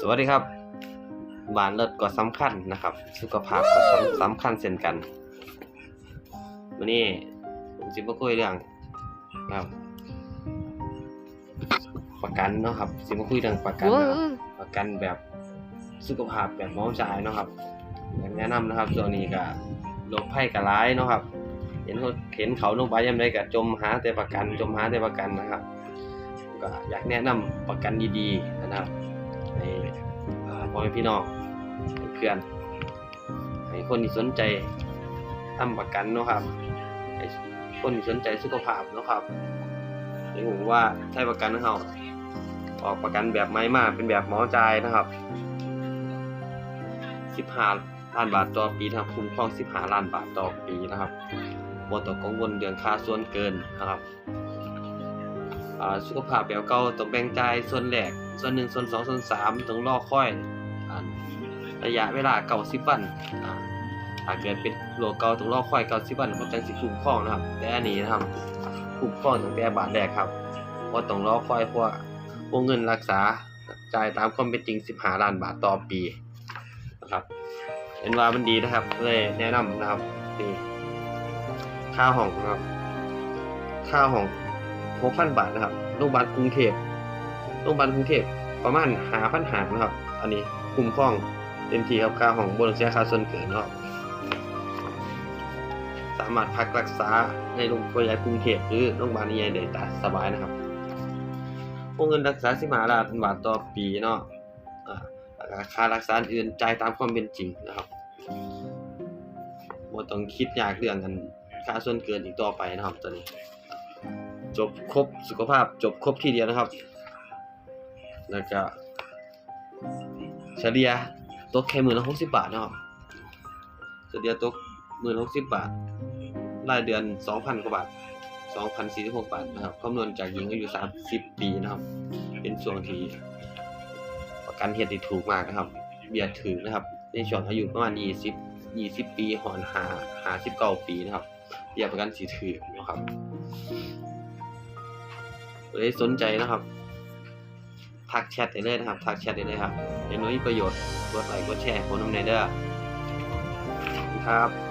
สวัสดีครับบ้านเลิศก็สำคัญนะครับ สุขภาพก็สำสำคัญเช่นกันวันนี้ผมสิมาคุยเรื่องนะครับ ประกันเนาะครับสิมาคุยเรื่องประกันนะครับประกันแบบสุขภาพแบบหมอจ่ายเนาะครับอยากแนะนำนะครับช่วงนี้ก็โรคภัยก็ร้ายเนาะครับ เห็นเขาเห็นเขาลงไปยามใดก็จมหาแต่ประกัน จมหาแต่ประกันนะครับก็อยากแนะนำประกันดีๆนะครับ ให้พ่อแม่พี่น้องให้เพื่อนให้คนที่สนใจทำประกันเนาะครับให้คนที่สนใจสุขภาพเนาะครับให้ผมว่าใช้ประกันของเราออกประกันแบบไม่มากเป็นแบบหมอจ่ายนะครับ15ล้านบาทต่อปีนะครับคุ้มครอง15ล้านบาทต่อปีนะครับบ่ต้อกังวลเรื่องค่าส่วนเกินนะครับสุขภาพแบบเก่าต้องแบ่งจ่ายส่วนแรก ส่วนหนึ่งส่วนสองส่วนสามต้องรอค่อยระยะเวลาเก่าสิบวันอ่าถ้าเกิดเป็นโรคเก่าต้องรอค่อยเก่าสิบวันมันจังสิคุ้มครองนะครับ แต่อันนี้นะครับคุ้มครองตั้งแต่บาทแรกครับบ่ต้องรอค่อยเพราะวงเงินรักษาจ่ายตามความเป็นจริง15ล้านบาทต่อปีนะครับเห็นว่ามันดีนะครับเลยแนะนำนะครับนี่ค่าห้องนะครับ ค่าห้องหกพันบาทนะครับโรงพยาบาลกรุงเทพ รงพยาบาลกรุงเทพประมาณหาพันหานะครับ อันนี้คุ้มครองเต็มที่ครับค่าของบนเสียค่าส่วนเกินเนาะสามารถพักรักษาในโรงพยาบาลกรุงเทพหรือโรงพยาบาลใหญ่ได้ตาสบายนะครับวงเงินรักษาสิบห้าล้านบาทต่อปีเนาะอ่าแล้วก็ค่ารักษาอื่นจ่ายตามความเป็นจริงนะครับบ่ต้องคิดยากเรื่องกันค่าส่วนเกินอีกต่อไปนะครับตัวนี้ จบครบสุขภาพจบครบทีเดียวนะครับ แล้วก็เฉลี่ยตกแค่หมื่นละหกสิบบาทนะครับเฉลี่ยตกหมื่นหกสิบบาท รายเดือนสองพันกว่าบาทสองพันสี่สิบหกบาทนะครับคำนวณจากหญิงอายุสามสิบปีนะครับ เป็นช่วงที่ประกันเหตุที่ถูกมากนะครับ เบียดถือนะครับ ในช่วงอายุประมาณยี่สิบยี่สิบปีหอนหาหาสิบเก้าปีนะครับเบียประกันสีถือนะครับเลยสนใจนะครับ ทักแชทได้เลยนะครับทักแชทได้เลยครับเดี๋ยวนุ้ยประโยชน์กดไลค์กดแชร์ผมน้ำในเด้อครับ